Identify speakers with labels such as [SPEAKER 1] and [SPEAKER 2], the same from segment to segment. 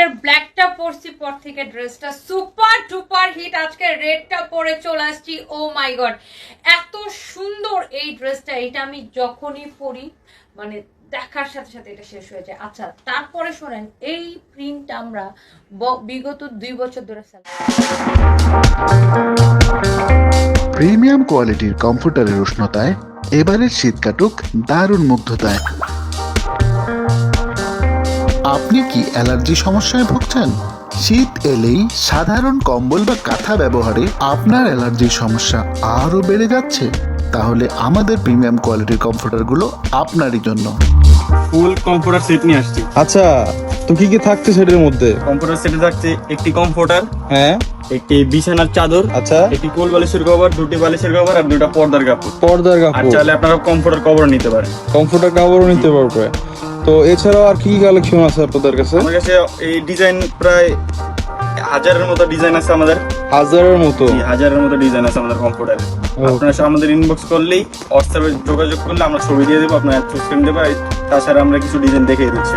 [SPEAKER 1] এটার ব্ল্যাকটা পরছি পর থেকে ড্রেসটা সুপার ডুপার হিট আজকে রেডটা পরে চলে আসছি। ও মাই গড এত সুন্দর এই ড্রেসটা এটা আমি যখনই পরি মানে দেখার সাথে সাথে এটা শেষ হয়ে যায়। আচ্ছা তারপরে শোনেন, এই প্রিন্ট আমরা বিগত দুই বছর ধরে
[SPEAKER 2] প্রিমিয়াম কোয়ালিটির কম্পিউটারের উষ্ণতায়, এবারের শীত কাটুক দারুণ মুগ্ধতায়। আপনি কি অ্যালার্জি সমস্যায় ভুগছেন? শীত এলেই সাধারণ কম্বল বা কাঁথা ব্যবহারে আপনার অ্যালার্জির সমস্যা আরও বেড়ে যাচ্ছে। তাহলে আমাদের প্রিমিয়াম কোয়ালিটির কমফোর্টারগুলো আপনারই জন্য।
[SPEAKER 3] ফুল কম্পিউটার সেট নিয়ে আসছি।
[SPEAKER 4] আচ্ছা তো কি কি থাকছে সেটার মধ্যে?
[SPEAKER 3] কম্পিউটার সেটে থাকছে একটি কম্পিউটার
[SPEAKER 4] হ্যাঁ।
[SPEAKER 3] একটি বিছানার চাদর
[SPEAKER 4] আচ্ছা।
[SPEAKER 3] একটি কোল বালিশের কভার দুটি বালিশের কভার আর দুটো পর্দার কাপড়।
[SPEAKER 4] পর্দার কাপড়।
[SPEAKER 3] চাইলে আপনারা কম্পিউটার কভার নিতে পারেন।
[SPEAKER 4] কমফোর্টার কাপড়ও নিতে পারবে। তো এছাড়াও আর কি কি কালেকশন আছে আপনাদের কাছে?
[SPEAKER 3] আমার কাছে এই ডিজাইন প্রায় হাজারের মতো ডিজাইন আছে আমাদের।
[SPEAKER 4] হাজারের মতো?
[SPEAKER 3] হাজারের মতো ডিজাইন আছে আমাদের কম্পিউটারে আপনারা সব আমাদের ইনবক্স করলেই হোয়াটসঅ্যাপে যোগাযোগ করলে আমরা ছবি দিয়ে দেবো আপনারা চুজ করে নিতে পারেন। তাছাড়া আমরা কিছু ডিজাইন দেখিয়ে দিচ্ছি।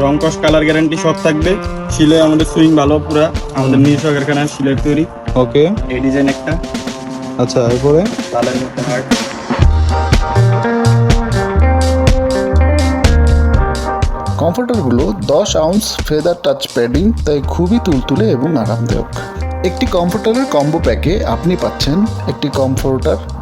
[SPEAKER 3] রং কস কালার গ্যারান্টি সব থাকবে। সিলাই আমাদের সুইং ভালো পুরা। আমাদের নিজস্ব কারখানায় সিলের তৈরি।
[SPEAKER 4] ওকে।
[SPEAKER 3] এই ডিজাইন একটা।
[SPEAKER 4] আচ্ছা এরপরে?
[SPEAKER 3] লালের মধ্যে হার্ট
[SPEAKER 2] কমফোর্টারগুলো দশ আউন্স ফেদার টাচ প্যাডিং তাই খুবই তুলতুলে এবং আরামদায়ক। একটি কমফোর্টারের কম্বো প্যাকে আপনি পাচ্ছেন একটি কমফোর্টার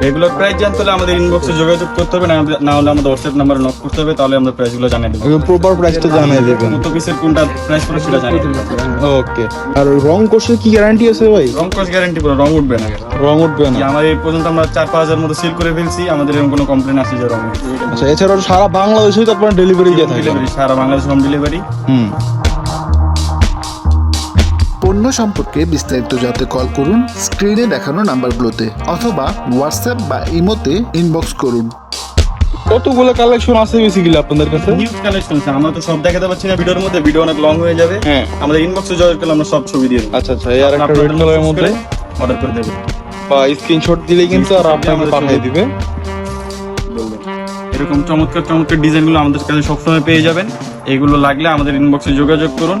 [SPEAKER 3] এগুলোর প্রাইস জানতে হলে আমাদের ইনবক্সে যোগাযোগ করতে হবে না হলে আমাদের হোয়াটসঅ্যাপ নাম্বারে নক করতে হবে তাহলে আমরা প্রাইসগুলো জানিয়ে দেবো।
[SPEAKER 4] প্রপার প্রাইসটা জানিয়ে দেবেন।
[SPEAKER 3] কত পিসের কোনটা প্রাইস পড়ে সেটা জানিয়ে দেবো।
[SPEAKER 4] ওকে। আর রং কোর্সের কি গ্যারান্টি আছে ভাই?
[SPEAKER 3] রং কস গ্যারান্টি পুরো রং উঠবে না।
[SPEAKER 4] রং উঠবে না।
[SPEAKER 3] আমার এই পর্যন্ত আমরা চার পাঁচ হাজার মতো সেল করে ফেলছি আমাদের এরকম কোনো কমপ্লেন আসে যে রং
[SPEAKER 4] আচ্ছা এছাড়াও সারা বাংলাদেশেই তো আপনারা ডেলিভারি দিয়ে থাকেন
[SPEAKER 3] সারা বাংলাদেশ হোম ডেলিভারি
[SPEAKER 4] হুম।
[SPEAKER 2] পণ্য সম্পর্কে বিস্তারিত জানতে কল করুন স্ক্রিনে দেখানো নাম্বারগুলোতে অথবা হোয়াটসঅ্যাপ বা ইমোতে ইনবক্স করুন।
[SPEAKER 4] কতগুলো কালেকশন আছে বেসিক্যালি আপনাদের কাছে?
[SPEAKER 3] নিউজ কালেকশন আছে। আমরা তো সব দেখাতে পারছি না ভিডিওর মধ্যে ভিডিও অনেক লং হয়ে যাবে।
[SPEAKER 4] হ্যাঁ।
[SPEAKER 3] আমাদের ইনবক্সে যোগাযোগ করলে আমরা সব ছবি দিয়ে দেবো।
[SPEAKER 4] আচ্ছা আচ্ছা এই আর একটা রেড কালারের মধ্যে?
[SPEAKER 3] অর্ডার করে দেবো
[SPEAKER 4] বা স্ক্রিনশট দিলেই কিন্তু আর আপনাকে পাঠিয়ে দিবে।
[SPEAKER 3] এরকম চমৎকার চমৎকার ডিজাইনগুলো আমাদের কাছে সবসময় পেয়ে যাবেন। এগুলো লাগলে আমাদের ইনবক্সে যোগাযোগ করুন।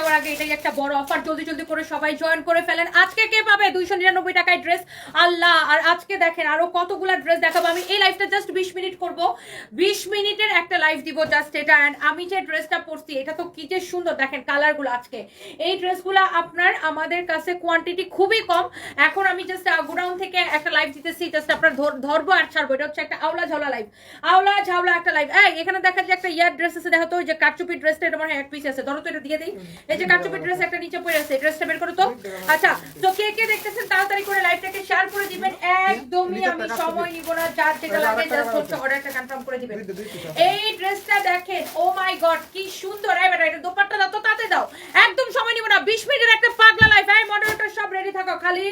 [SPEAKER 1] অফার জলদি জলদি করে সবাই জয়েন করে ফেলেন। আজকে কে পাবে? দুইশো নিরানব্বই টাকায় ড্রেস আল্লাহ! আর আজকে দেখেন আরও কতগুলা ড্রেস দেখাবো। আমি এই লাইফটা জাস্ট বিশ মিনিট করব। বিশ মিনিটের একটা লাইভ দিব জাস্ট এটা। অ্যান্ড আমি যে ড্রেসটা পরছি, এটা তো কি যে সুন্দর। দেখেন কালারগুলো আজকে। এই ড্রেসগুলো আপনার, আমাদের কাছে কোয়ান্টিটি খুবই কম। এখন আমি জাস্ট গোডাউন থেকে একটা লাইভ দিতেছি। জাস্ট আপনার ধর- ধরবো আর ছাড়বো। এটা হচ্ছে একটা আওলা ঝাওলা লাইভ আওলা ঝাওলা একটা লাইভ এই, এখানে দেখা যায় একটা ইয়ার ড্রেস আছে। দেখো যে কাটচুপি ড্রেসটা এটা মনে হয় এক পিস আছে। ধরো তো, এটা দিয়ে দিই। এই যে কাটচুপি ড্রেস একটা নিচে পড়ে আছে ড্রেসটা বের করো তো। আচ্ছা তো কে কে দেখতেছেন তাড়াতাড়ি করে লাইভটাকে শেয়ার করে দিবেন। একদমই আমি সময় নিব না যার যেটা লাগে জাস্ট হচ্ছে অর্ডারটা কনফার্ম করে দিবেন। এই ড্রেসটা দেখেন ও মাই গড কি সুন্দর। এই বেটা এটা দোপাট্টা দাও তো তাতে দাও। একদম সময় নিব না 20 মিনিটের একটা পাগলা লাইফ এই মডেলটা সব রেডি থাকো খালি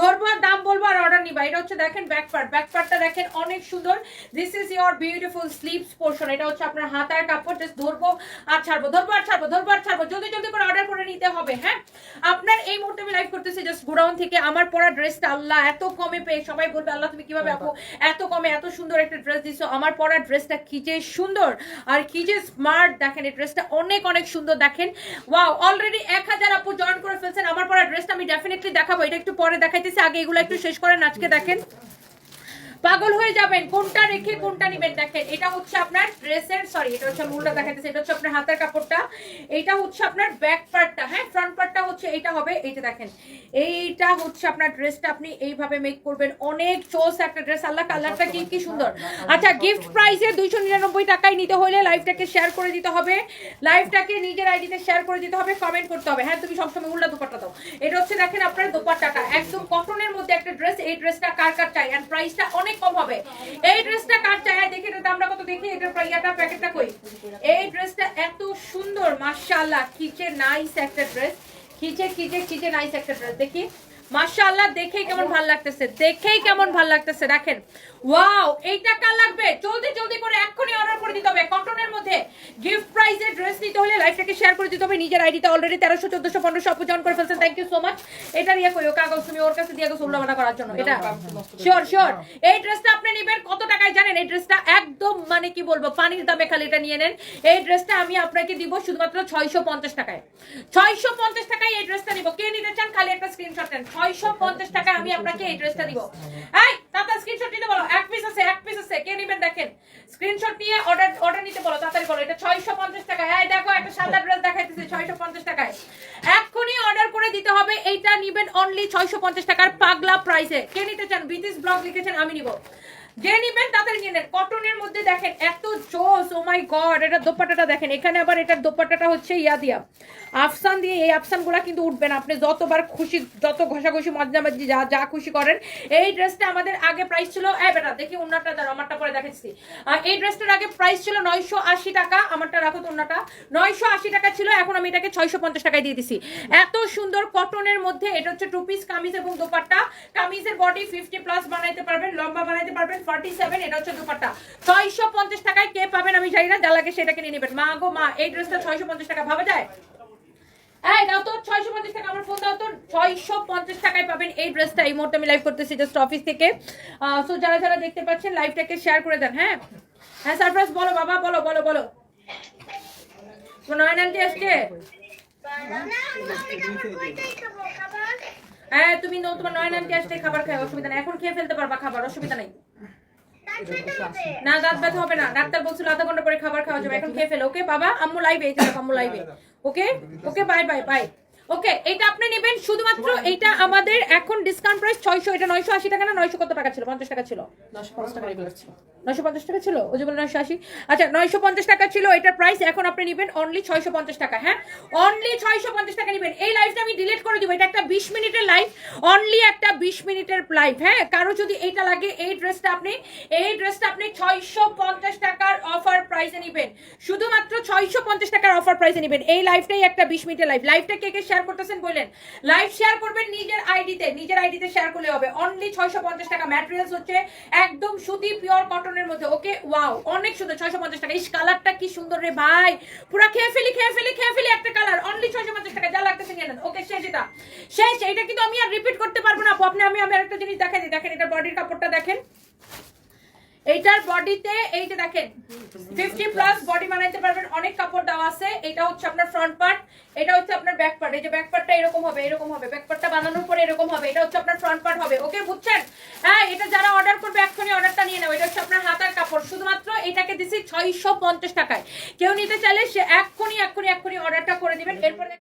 [SPEAKER 1] ধরবো আর দাম বলব আর অর্ডার নিবা। এটা হচ্ছে দেখেন ব্যাক পার্ট ব্যাক পার্টটা দেখেন অনেক সুন্দর। This is your beautiful sleeves portion এটা হচ্ছে আপনার হাতার কাপড়। জাস্ট ধরবো আর ছাড়বো। ধরবো আর ছাড়বো। ধরবো আর ছাড়বো। জলদি জলদি করে অর্ডার করে নিতে হবে হ্যাঁ? আপনার এই মুহূর্তে আমি লাইভ করতেছি জাস্ট গোডাউন থেকে। আমার পরা ড্রেসটা আল্লাহ এত কমে পেয়ে সবাই বলবে আল্লাহ তুমি কীভাবে আপু এত কমে এত সুন্দর একটা ড্রেস দিছো? আমার পরা ড্রেসটা কি যে সুন্দর আর কি যে স্মার্ট দেখেন এই ড্রেসটা অনেক অনেক সুন্দর। দেখেন ওয়াও অলরেডি এক হাজার আপু জয়েন করে ফেলছেন। আমার পরা ড্রেসটা আমি ডেফিনেটলি দেখাবো। এটা একটু পরে দেখাইতেছি আগে এগুলো একটু শেষ করেন আজকে দেখেন। পাগল হয়ে যাবেন। কোনটা রেখে কোনটা নিবেন দেখেন। এটা হচ্ছে আপনার ড্রেসের সরি এটা হচ্ছে মূলটা দেখাইতেছে। এটা হচ্ছে আপনার হাতের কাপড়টা। এইটা হচ্ছে আপনার ব্যাক পার্টটা হ্যাঁ? ফ্রন্ট পার্টটা হচ্ছে এটা হবে এইটা দেখেন। এইটা হচ্ছে আপনার ড্রেসটা আপনি এইভাবে মেক করবেন। অনেক চোস একটা ড্রেস আল্লাহ কালারটা কি কি সুন্দর। আচ্ছা গিফট প্রাইসে দুইশো নিরানব্বই টাকায় নিতে হলে লাইভটাকে শেয়ার করে দিতে হবে। লাইভটাকে নিজের আইডিতে শেয়ার করে দিতে হবে কমেন্ট করতে হবে। হ্যাঁ তুমি সবসময় উল্টা দোপাট্টা দাও। এটা হচ্ছে দেখেন আপনার দোপাট্টাটা। একদম কটনের মধ্যে একটা ড্রেস এই ড্রেসটা কার কার চাই? এন্ড প্রাইসটা অনেক কম হবে। এই ড্রেসটা কার চায় দেখি তো আমরা কত দেখি? এটা প্রাইয়াটা প্যাকেটটা কই? এই ড্রেসটা এত সুন্দর, মাশাআল্লাহ কিচে নাইস একটা ড্রেস কিচে কিচে কিচে নাইস একটা ড্রেস দেখি। মাশাআল্লাহ, দেখেই কেমন ভালো লাগতেছে, দেখেই কেমন ভালো লাগতেছে, দেখেন। ওয়াও, এইটা কার লাগবে? জলদি জলদি করে অর্ডার করে দিতে হবে, কটনের মধ্যে গিফট ড্রেস নিতে হলে লাইভটাকে শেয়ার করে দিতে হবে, নিজের আইডিতে অলরেডি তেরোশো, চোদ্দশো, পনেরোশো করে ফেলছেন থ্যাংক ইউ সো মাচ এটা নিয়ে কাগজ তুমি ওর কাছে দিয়ে গেছো করার জন্য, এটা? শিওর শিওর এই ড্রেসটা আপনি নেবেন, কত টাকায় জানেন? এই ড্রেসটা একদম মানে কি বলব পানির দামে খালি এটা নিয়ে নেন। এই ড্রেসটা আমি আপনাকে দিব শুধুমাত্র ছয়শো পঞ্চাশ টাকায়। ছয়শো পঞ্চাশ টাকায় এই ড্রেসটা নিব। কে নিতে চান, খালি একটা স্ক্রিনশট নেন ছয়শো পঞ্চাশ টাকায় আমি আপনাকে এই ড্রেসটা দিব। এই তাতা স্ক্রিনশট নিতে বলো। এক পিস আছে, এক পিস আছে। কে নেবেন দেখেন। স্ক্রিনশট নিয়ে অর্ডার অর্ডার নিতে বলো, তাড়াতাড়ি বলো। এটা ছয়শো পঞ্চাশ টাকা। এই দেখো, একটা সাদা ড্রেস দেখাইতেছে ছয়শো পঞ্চাশ টাকায়। এক্ষুনি অর্ডার করে দিতে হবে। এইটা নিবেন অনলি ছয়শো পঞ্চাশ টাকার পাগলা প্রাইসে কে নিতে চান? বিদিস ব্লগ লিখেছেন, আমি নিব। যে নিবেন তাদের কটনের মধ্যে দেখেন, এত জোস ও মাই গড এটা দেখেন। এখানে আবার এটার দোপাট্টাটা হচ্ছে ইয়া দিয়া। আফসান দিয়ে এই আফসানগুলো কিন্তু আপনি যতবার খুশি, যত ঘষাঘষি মজামাজি যা যা খুশি করেন, এই ড্রেসটা আমাদের আগে প্রাইস ছিল, এই বেটা, দেখি উন্নাটা দাঁড়ো আমারটা পরে দেখাচ্ছি। আর এই ড্রেসটার আগে প্রাইস ছিল নয়শো আশি টাকা, আমারটা রাখো তো উন্নাটা নয়শো আশি টাকা ছিল, এখন আমি এটাকে ছয়শো পঞ্চাশ টাকায় দিয়ে দিছি। এত সুন্দর কটনের মধ্যে, এটা হচ্ছে টু পিস কামিজ এবং দোপাট্টা। কামিজের বডি ফিফটি প্লাস বানাইতে পারবেন, লম্বা বানাইতে পারবেন। হ্যাঁ? হ্যাঁ বলো বাবা, বলো বলো বলো। নয়ন হ্যাঁ তুমি খাবার খাই অসুবিধা নেই। এখন খেয়ে ফেলতে পারবা খাবার, অসুবিধা নেই। না, দাঁত ব্যথা হবে না। ডাক্তার বলছিল আধা ঘণ্টা পরে খাবার খাওয়া যাবে। এখন খেয়ে ফেলো। ওকে, বাবা, আম্মু লাইভে আম্মু লাইভে okay? Okay bye bye bye okay এটা আপনি নেবেন শুধুমাত্র এটা আমাদের এখন ডিসকাউন্ট প্রাইস ছয়শো এটা নয়শো আশি টাকা না নয়শো কত টাকা ছিল? পঞ্চাশ টাকা ছিল। নয়শো পঞ্চাশ টাকা ছিল? ওই যে বলে নয়শো আশি। আচ্ছা নয়শো পঞ্চাশ টাকা ছিল এটার প্রাইস এখন আপনি নেবেন অনলি ছয়শো পঞ্চাশ টাকা হ্যাঁ? অনলি ছয়শো পঞ্চাশ টাকা নেবেন। এই লাইভটা আমি ডিলিট করে দিব। এটা একটা বিশ মিনিটের লাইভ অনলি একটা বিশ মিনিটের লাইভ হ্যাঁ? কারও যদি এইটা লাগে এই ড্রেসটা আপনি এই ড্রেসটা আপনি ছয়শো পঞ্চাশ টাকার অফার প্রাইসে নেবেন। শুধুমাত্র ছয়শো পঞ্চাশ টাকার অফার প্রাইসে নেবেন। এই লাইভটাই একটা বিশ মিনিটের লাইভ লাইভটা কে কে শেয়ার করতেছেন বললেন লাইভ শেয়ার করবেন নিজের আইডিতে নিজের আইডিতে শেয়ার করলে হবে। অনলি ছয়শো পঞ্চাশ টাকা ম্যাটেরিয়ালস হচ্ছে একদম সুতি পিওর কটনের মধ্যে। ওকে ওয়াও অনেক সুন্দর, ছয়শো পঞ্চাশ টাকা। ইস কালারটা কি সুন্দর রে ভাই। পুরা খেয়ে ফেলি খেয়ে ফেলি খেয়ে ফেলি একটা কালার অনলি ছয়শো পঞ্চাশ টাকা, যা লাগতেছে নিয়ে নেন। ওকে শেষ এটা। শেষ, এটা কিন্তু আমি আর রিপিট করতে পারব না আপনি, আমি আমি আরেকটা জিনিস দিই। দেখেন এটা বডির কাপড়টা দেখেন। এইটার বডিতে এই যে দেখেন ফিফটি প্লাস বডি বানাইতে পারবেন, অনেক কাপড় দেওয়া আছে। এটা হচ্ছে আপনার ফ্রন্ট পার্ট এটা হচ্ছে আপনার ব্যাক পার্ট এই যে ব্যাক পার্টটা এরকম হবে এরকম হবে ব্যাক পার্টটা বানানোর পরে এরকম হবে, এটা হচ্ছে আপনার ফ্রন্ট পার্ট হবে ওকে বুঝছেন? হ্যাঁ এটা যারা অর্ডার করবে, এক্ষুনি অর্ডারটা নিয়ে নেবে এটা হচ্ছে আপনার হাতার কাপড়, শুধুমাত্র এটাকে দিছি ছয়শো পঞ্চাশ টাকায়। কেউ নিতে চাইলে সে এক্ষুনি এক্ষুনি এক্ষুনি অর্ডারটা করে দিবেন, এরপরে